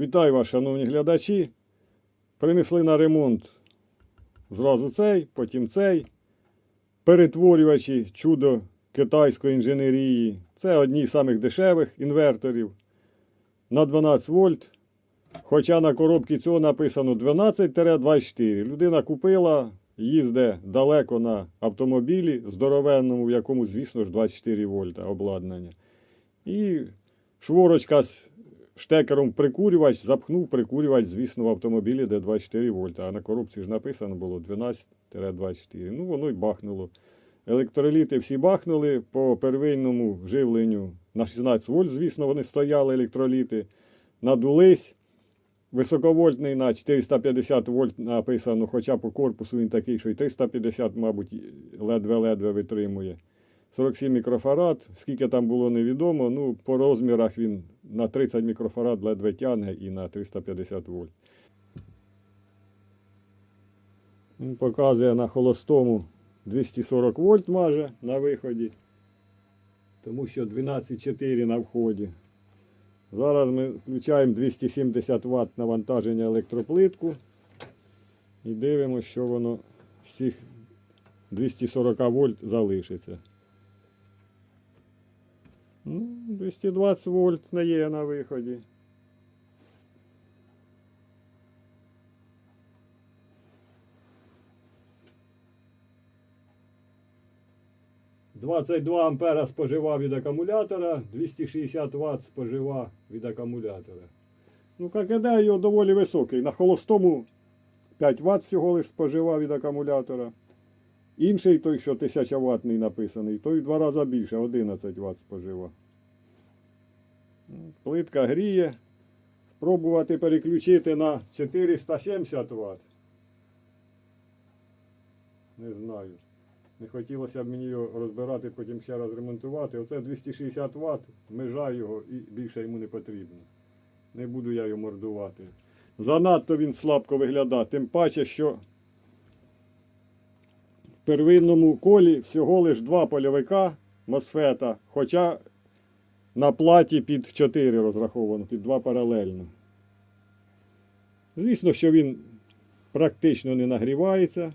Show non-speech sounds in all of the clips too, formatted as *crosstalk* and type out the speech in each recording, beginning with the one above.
Вітаю вас, шановні глядачі. Принесли на ремонт зразу цей, потім цей. Перетворювачі чудо китайської інженерії. Це одні з самих дешевих інверторів на 12 вольт. Хоча на коробці цього написано 12-24. Людина купила, їздить далеко на автомобілі здоровенному, в якому, звісно ж, 24 вольта обладнання. І шворочка з штекером прикурювач, запхнув прикурювач, звісно, в автомобілі, де 24 вольта. А на коробці ж написано було 12-24. Ну, воно й бахнуло. Електроліти всі бахнули по первинному живленню на 16 вольт, звісно, вони стояли електроліти, надулись. Високовольтний на 450 вольт написано, хоча по корпусу він такий, що і 350, мабуть, ледве-ледве витримує. 47 мікрофарад, скільки там було невідомо, ну, по розмірах він на 30 мікрофарад ледве тягне і на 350 вольт. Він показує на холостому 240 вольт майже на виході, тому що 12,4 на вході. Зараз ми включаємо 270 Вт навантаження електроплитку і дивимося, що воно з цих 240 вольт залишиться. Ну, 220 вольт не є на виході. «22 ампера спожива від акумулятора, 260 Вт спожива від акумулятора. Ну, ККД його доволі високий. На холостому 5 Вт всього лиш спожива від акумулятора. Інший той, що 1000 ватний написаний, той в два рази більше, 11 Вт спожива. Плитка гріє. Спробувати переключити на 470 Вт. Не знаю. Не хотілося б мені його розбирати, потім ще раз ремонтувати. Оце 260 Вт, межа його і більше йому не потрібно. Не буду я його мордувати. Занадто він слабко виглядає, тим паче, що первинному колі всього лиш два польовика Мосфета, хоча на платі під 4 розраховано, під два паралельно. Звісно, що він практично не нагрівається.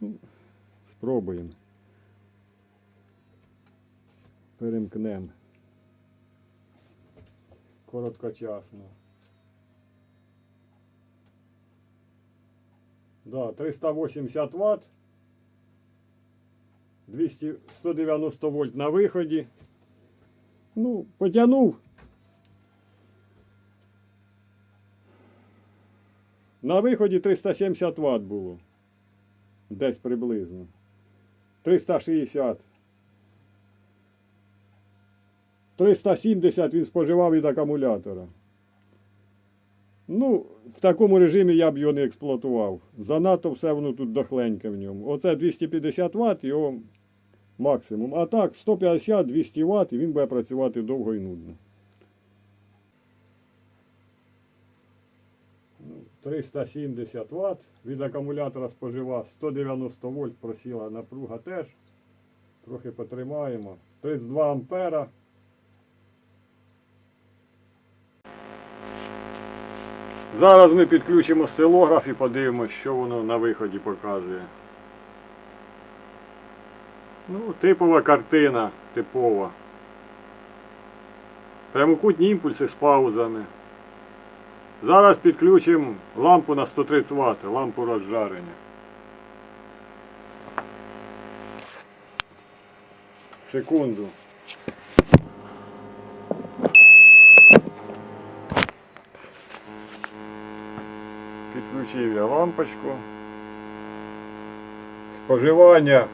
Ну, Спробуємо. Перемкнемо. Короткочасно. Да, 380 Вт. 200, 190 вольт на виході. Ну, потягнув. На виході 370 Вт було. Десь приблизно. 360. 370 він споживав від акумулятора. Ну, в такому режимі я б його не експлуатував. Занадто все воно тут дохленьке в ньому. Оце 250 Вт його максимум. А так, 150-200 Вт і він буде працювати довго і нудно. Ну, 370 Вт. Від акумулятора спожива 190 вольт, просіла напруга теж. Трохи потримаємо. 32 ампера. Зараз ми підключимо стилограф і подивимося, що воно на виході показує. Ну, типова картина, типова. Прямокутні імпульси з паузами. Зараз підключимо лампу на 130 Вт, лампу розжарення. Секунду. Підключив я лампочку. Споживання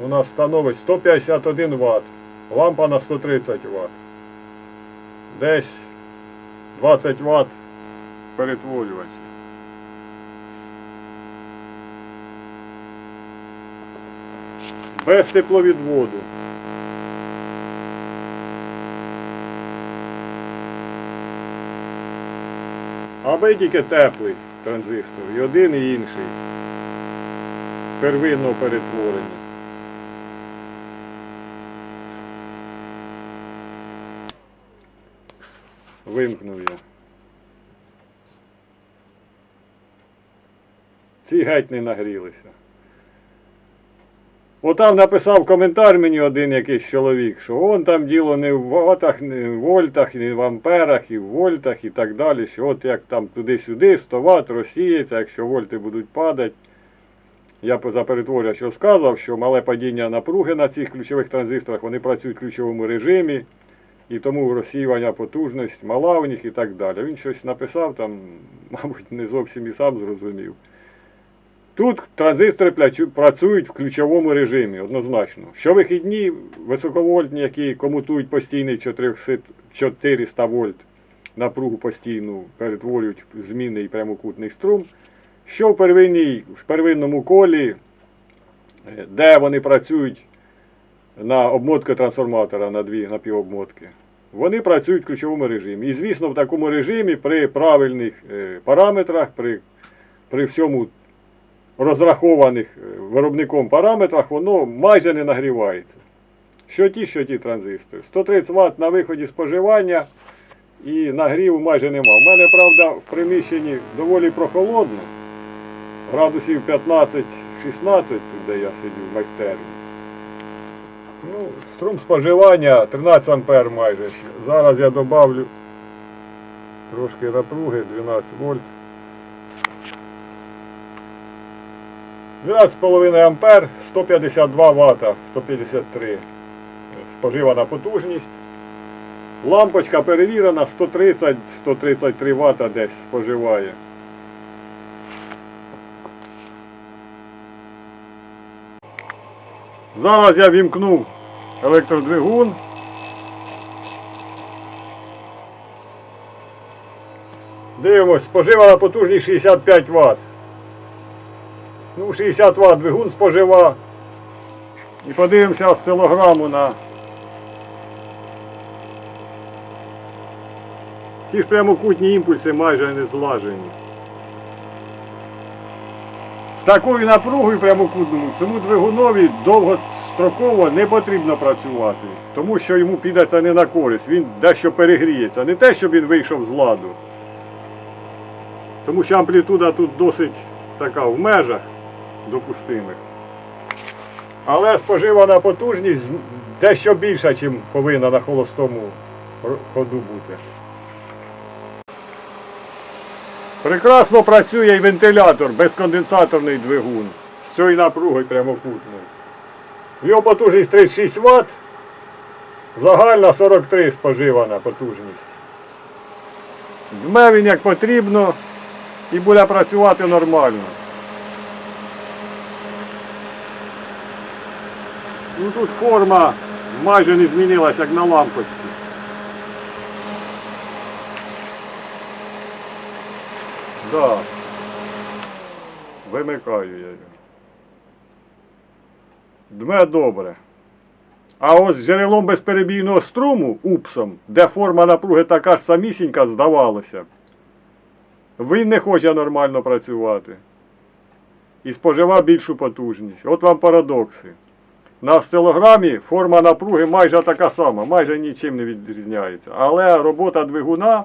у нас становить 151 Вт. Лампа на 130 Вт. Десь 20 Вт перетворювач. Без тепловідводу. Аби тільки теплий транзистор, і один, і інший. Первинного перетворення. Вимкнув я. Ці геть не нагрілися. Отам написав коментар мені один якийсь чоловік, що он там діло не в ватах, не в вольтах, не в амперах, і в вольтах і так далі. Що от як там туди-сюди 100 ватт розсіється, якщо вольти будуть падати. Я за перетворювач розказував, що мале падіння напруги на цих ключових транзисторах, вони працюють в ключовому режимі, і тому розсіювання потужність мала у них і так далі. Він щось написав там, *laughs* мабуть, не зовсім і сам зрозумів. Тут транзистори працюють в ключовому режимі, однозначно. Щовихідні високовольтні, які комутують постійний 400 400 вольт напругу постійну, перетворюють в змінний прямокутний струм. Що в, первинній, в первинному колі, е, де вони працюють на обмотки трансформатора на дві напівобмотки, вони працюють в ключовому режимі. І, звісно, в такому режимі при правильних е, параметрах, при, при всьому розрахованих е, виробником параметрах, воно майже не нагрівається. Що ті, що ті транзистори. 130 Вт на виході споживання і нагріву майже нема. У мене, правда, в приміщенні доволі прохолодно, градусів 15-16, тут, де я сидю в майстерні. Ну, струм споживання 13 ампер майже. Зараз я добавлю трошки напруги, 12 вольт. 12,5 ампер, 152 Вт, 153 споживана потужність. Лампочка перевірена, 130-133 Вт десь споживає. Зараз я вімкнув електродвигун. Дивимось, споживана потужність 65 Вт. Ну, 60 Вт двигун спожива. І подивимося осцилограму на ті ж прямокутні імпульси майже не злажені. З такою напругою прямокутному цьому двигунові довгостроково не потрібно працювати, тому що йому піде це не на користь, він дещо перегріється. Не те, щоб він вийшов з ладу. Тому що амплітуда тут досить така в межах допустимих. Але споживана потужність дещо більша, ніж повинна на холостому ходу бути. Прекрасно працює і вентилятор, безконденсаторний двигун з цією напругою прямокутною. Його потужність 36 Вт, загальна 43 споживана потужність. Дме він як потрібно і буде працювати нормально. Ну тут форма майже не змінилася, як на лампочці. Да. Вимикаю я його. Дме добре. А ось з джерелом безперебійного струму, упсом, де форма напруги така ж самісінька, здавалося. Він не хоче нормально працювати. І спожива більшу потужність. От вам парадокси. На осцилограмі форма напруги майже така сама, майже нічим не відрізняється. Але робота двигуна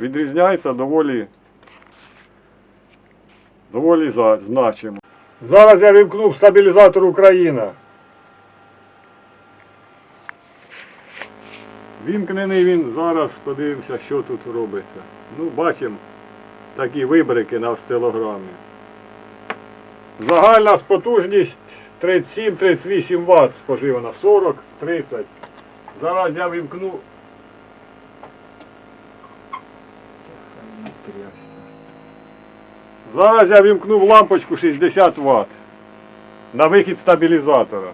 відрізняється доволі, доволі значимо. Зараз я вимкнув стабілізатор Україна. Вімкнений він зараз, подивимося, що тут робиться. Ну, бачимо такі вибрики на осцилограмі. Загальна потужність 37-38 Вт споживана, 40-30. Зараз я вимкну. Зараз я вимкнув лампочку 60 Вт на вихід стабілізатора.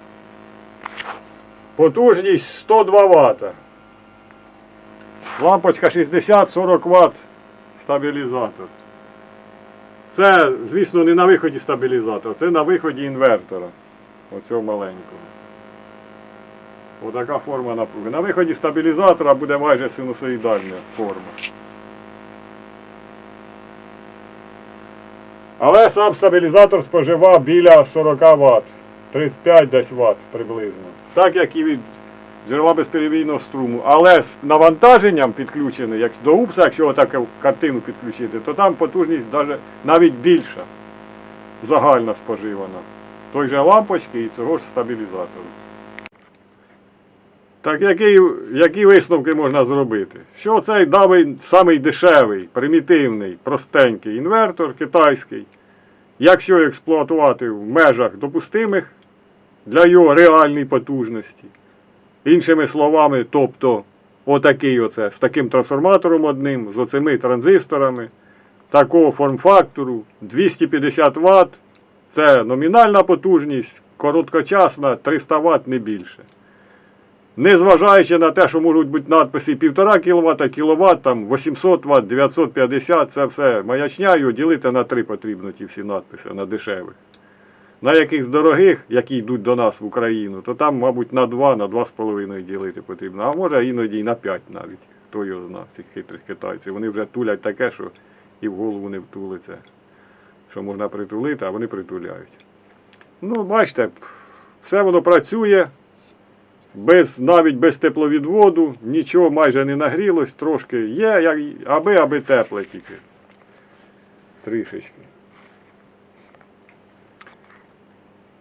Потужність 102 Вт. Лампочка 60-40 Вт стабілізатор. Це, звісно, не на виході стабілізатора, це на виході інвертора. Оцього маленького. Отака форма напруги. На виході стабілізатора буде майже синусоїдальна форма. Але сам стабілізатор спожива біля 40 Вт. 35 десь Вт приблизно. Так як і від джерела безперебійного струму. Але з навантаженням підключений, як до УПСа, якщо отаку картину підключити, то там потужність навіть більша, загальна споживана. Той же лампочки і цього ж стабілізатору. Так які, які висновки можна зробити? Що цей давий самий дешевий, примітивний, простенький інвертор китайський, якщо експлуатувати в межах допустимих для його реальної потужності, іншими словами, тобто отакий оце, з таким трансформатором одним, з оцими транзисторами, такого форм-фактору, 250 Вт, це номінальна потужність, короткочасна 300 Вт не більше. Незважаючи на те, що можуть бути надписи 1,5 кВт, кВт, там 800 Вт, 950, це все маячня, його ділити на три потрібно ті всі надписи, на дешевих. На якихось дорогих, які йдуть до нас в Україну, то там, мабуть, на 2, на 2,5 ділити потрібно. А може іноді і на 5 навіть. Хто його знає, цих хитрих китайців. Вони вже тулять таке, що і в голову не втулиться. Що можна притулити, а вони притуляють. Ну, бачите, все воно працює без, навіть без тепловідводу, нічого майже не нагрілось, трошки є, як, аби, аби тепле тільки. Трішечки.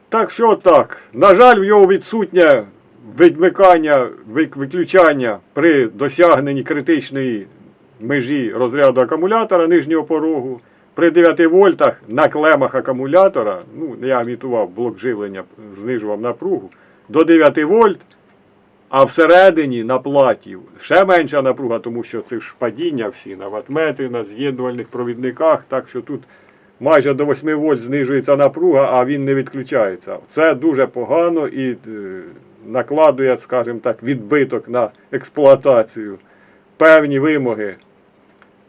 Так що так. На жаль, в його відсутнє відмикання, виключання при досягненні критичної межі розряду акумулятора нижнього порогу. При 9 вольтах на клемах акумулятора, ну, я імітував блок живлення, знижував напругу, до 9 вольт, а всередині на платі ще менша напруга, тому що це ж падіння всі на ватмети, на з'єднувальних провідниках, так що тут майже до 8 вольт знижується напруга, а він не відключається. Це дуже погано і е, накладує, скажімо так, відбиток на експлуатацію. Певні вимоги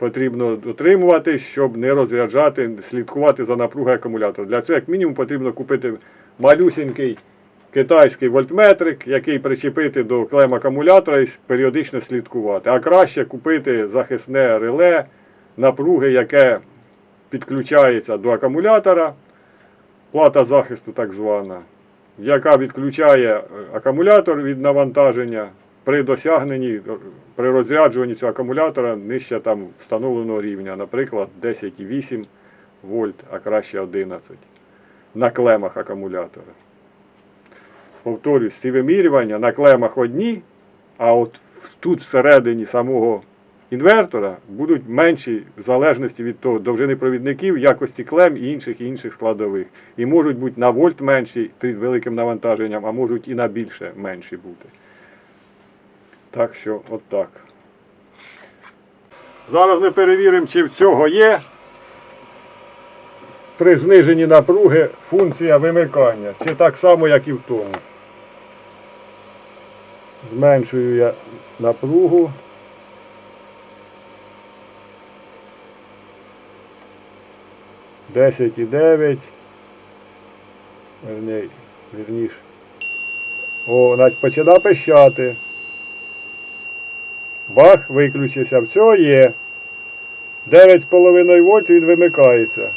потрібно дотримувати, щоб не розряджати, слідкувати за напругою акумулятора. Для цього, як мінімум, потрібно купити малюсінький китайський вольтметрик, який причепити до клем акумулятора і періодично слідкувати. А краще купити захисне реле напруги, яке підключається до акумулятора, плата захисту так звана, яка відключає е, акумулятор від навантаження при досягненні, при розряджуванні цього акумулятора нижче там встановленого рівня, наприклад, 10,8 вольт, а краще 11 на клемах акумулятора. Повторюсь, ці вимірювання на клемах одні, а от тут всередині самого інвертора будуть менші в залежності від того довжини провідників, якості клем і інших і інших складових. І можуть бути на вольт менші під великим навантаженням, а можуть і на більше менші бути. Так що, от так. Зараз ми перевіримо, чи в цього є при зниженні напруги функція вимикання, чи так само, як і в тому. Зменшую я напругу. Десять і дев'ять. Верні, вірніш. О, значить почина пищати. Бах, виключився. Все є. 9,5 вольт він вимикається.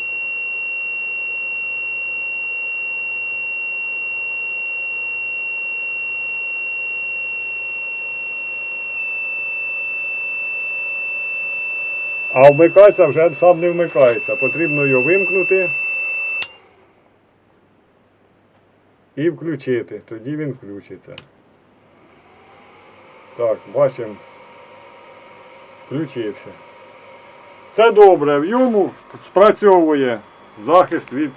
А вмикається вже сам не вмикається. Потрібно його вимкнути і включити. Тоді він включиться. Так, бачимо. Включився. Це добре. В йому спрацьовує захист від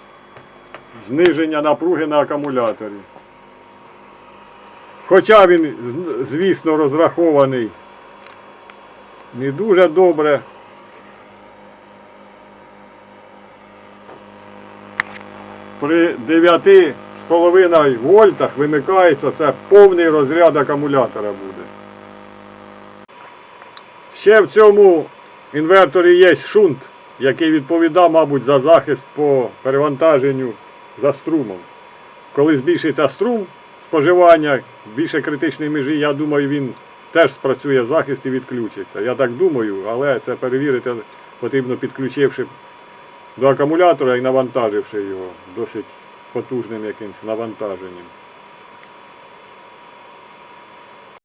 зниження напруги на акумуляторі. Хоча він, звісно, розрахований не дуже добре. При 9,5 вольтах вимикається, це повний розряд акумулятора буде. Ще в цьому інверторі є шунт, який відповідає, мабуть, за захист по перевантаженню за струмом. Коли збільшиться струм споживання більше критичної межі, я думаю, він теж спрацює захист і відключиться. Я так думаю, але це перевірити потрібно підключивши до акумулятора і навантаживши його досить потужним якимось навантаженням.